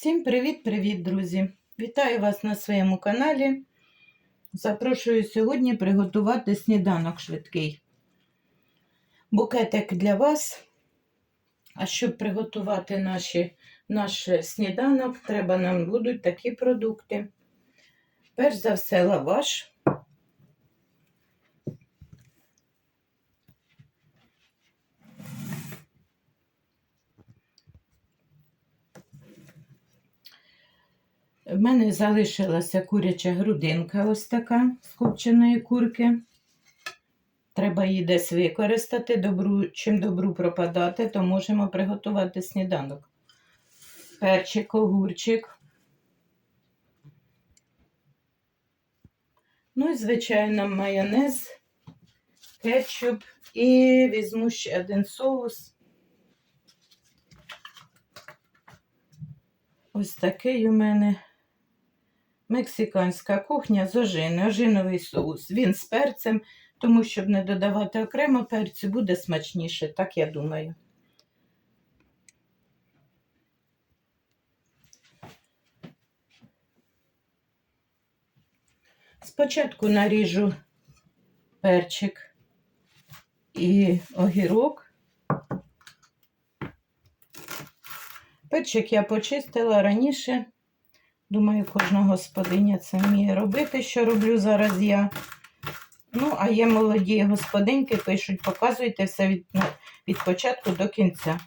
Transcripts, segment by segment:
Всім привіт-привіт, друзі! Вітаю вас на своєму каналі. Запрошую сьогодні приготувати сніданок швидкий. Букетик для вас. А щоб приготувати наші, наш сніданок, треба нам будуть такі продукти. Перш за все, лаваш. В мене залишилася куряча грудинка, ось така з копченої курки. Треба її десь використати. Добру, чим добру пропадати, то можемо приготувати сніданок. Перчик, огурчик. Ну і, звичайно, майонез, кетчуп і візьму ще один соус. Ось такий у мене мексиканська кухня з ожини, ожиновий соус. Він з перцем, тому щоб не додавати окремо перцю, буде смачніше, так я думаю. Спочатку наріжу перчик і огірок. Перчик я почистила раніше. Думаю, кожна господиня це вміє робити, що роблю зараз я. Ну, а є молоді господинки, пишуть, показуйте все від, від початку до кінця.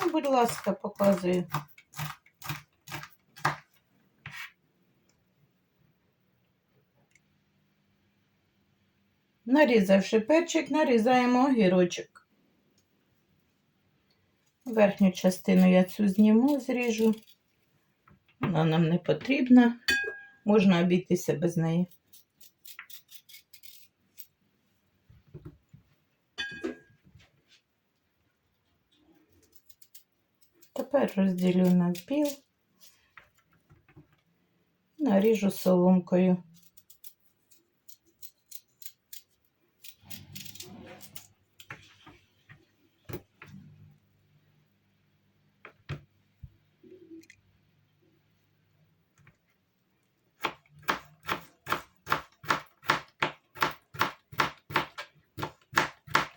Ну, будь ласка, показую. Нарізавши перчик, нарізаємо огірочок. Верхню частину я цю зніму, зріжу. Вона нам не потрібна, можна обійтися без неї. Тепер розділю на пів, наріжу соломкою.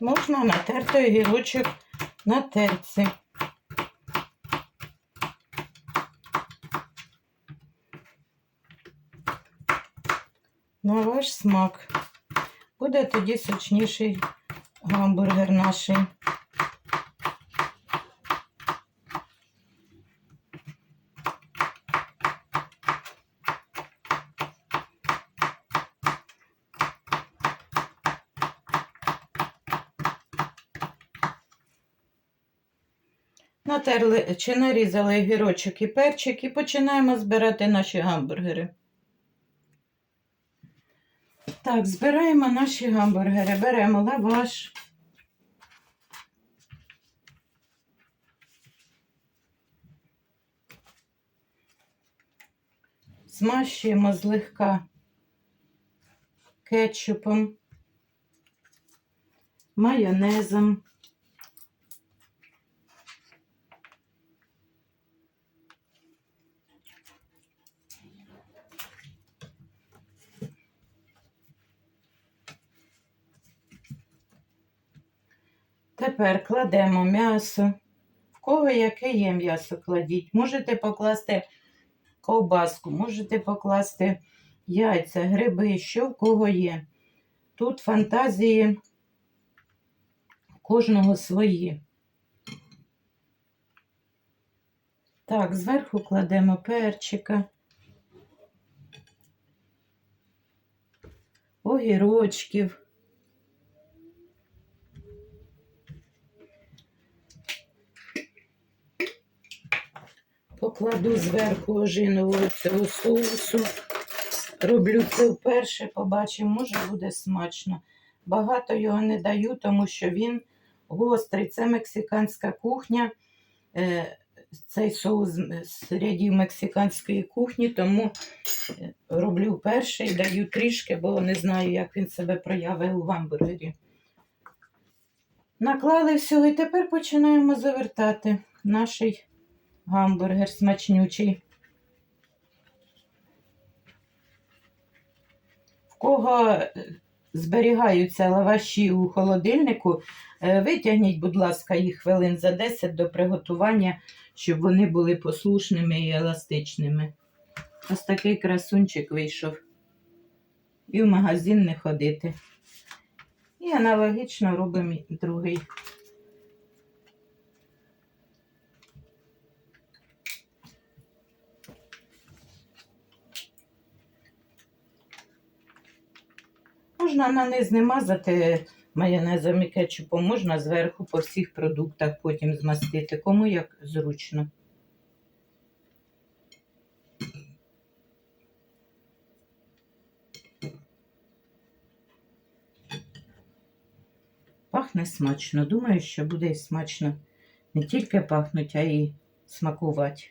Можна натерти огірочок на терці. На ваш смак. Буде тоді сочніший гамбургер наший. Натерли чи нарізали огірочок і перчик і починаємо збирати наші гамбургери. Так, збираємо наші гамбургери, беремо лаваш. Змащуємо злегка кетчупом, майонезом. Тепер кладемо м'ясо. В кого яке є м'ясо кладіть. Можете покласти ковбаску, можете покласти яйця, гриби, що в кого є. Тут фантазії кожного свої. Так, зверху кладемо перчика, огірочків. Покладу зверху ожинового цього соусу. Роблю це вперше, побачимо, може буде смачно. Багато його не даю, тому що він гострий. Це мексиканська кухня. Е, Цей соус з рядів мексиканської кухні, тому е, роблю вперше і даю трішки, бо не знаю, як він себе проявив у гамбургері. Наклали всього і тепер починаємо завертати наш гамбургер смачнючий. В кого е, зберігаються лаваші у холодильнику, е, витягніть, будь ласка, їх хвилин за 10 до приготування, щоб вони були послушними і еластичними. Ось такий красунчик вийшов. І в магазин не ходити. І аналогічно робимо другий. Можна на низ мазати майонезом і кетчупом, можна зверху по всіх продуктах потім змастити, кому як зручно. Пахне смачно. Думаю, що буде і смачно не тільки пахнуть, а й смакувати.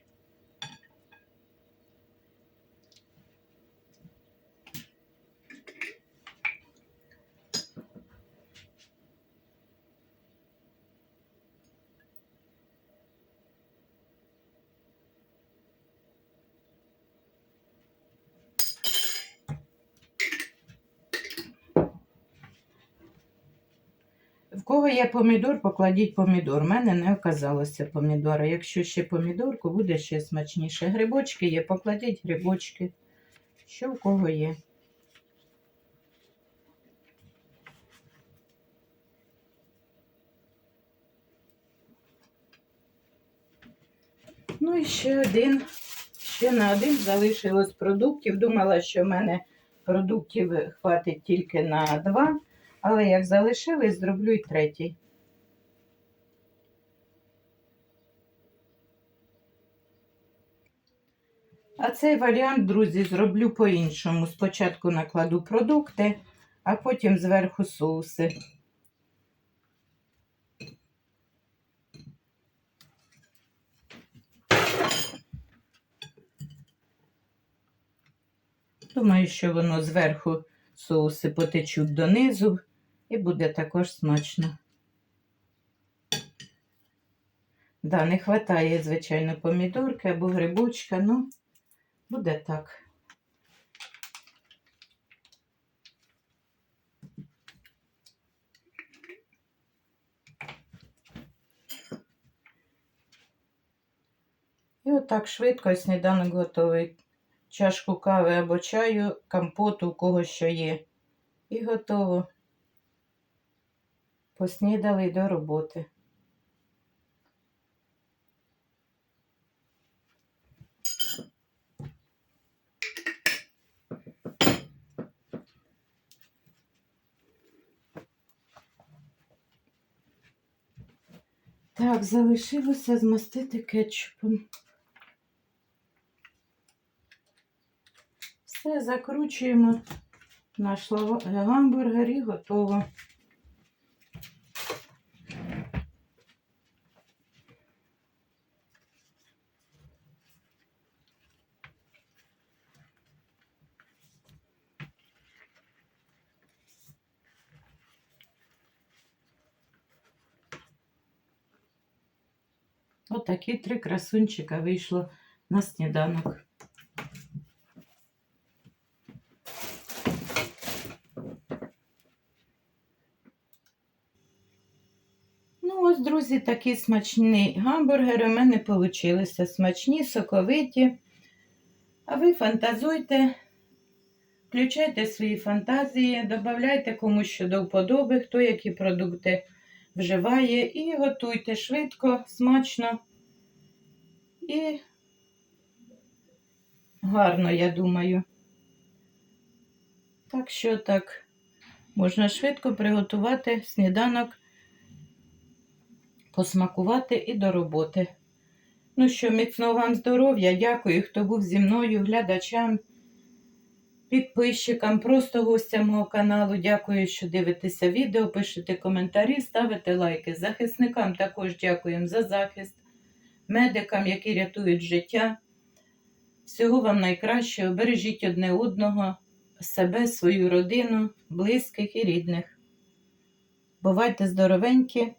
Кого є помідор, покладіть помідор. У мене не оказалося помідора. Якщо ще помідорку, буде ще смачніше. Грибочки є, покладіть грибочки. Що в кого є? Ну і ще один. Ще на один залишилось продуктів. Думала, що в мене продуктів хватить тільки на два. Але як залишились, зроблю і третій. А цей варіант, друзі, зроблю по-іншому. Спочатку накладу продукти, а потім зверху соуси. Думаю, що воно зверху соуси потечуть донизу і буде також смачно. Да, не вистачає, звичайно, помідорки або грибочка, ну, буде так. І отак швидко сніданок готовий. Чашку кави або чаю, компоту, у кого що є. І готово. Поснідали й до роботи. Так, залишилося змастити кетчупом. Все, закручуємо наш гамбургер і готово. Отакі три красунчика вийшло на сніданок. Ну, ось, друзі, такі смачні гамбургери у мене вийшли. Смачні, соковиті. А ви фантазуйте, включайте свої фантазії, додавайте комусь що до вподоби, хто які продукти вживає, і готуйте швидко, смачно і гарно, я думаю. Так що так, можна швидко приготувати сніданок, посмакувати і до роботи. Ну що, міцного вам здоров'я, дякую, хто був зі мною, глядачам, підписчикам, просто гостям мого каналу. Дякую, що дивитеся відео, пишете коментарі, ставите лайки. Захисникам також дякуємо за захист, медикам, які рятують життя. Всього вам найкращого. Бережіть одне одного, себе, свою родину, близьких і рідних. Бувайте здоровенькі!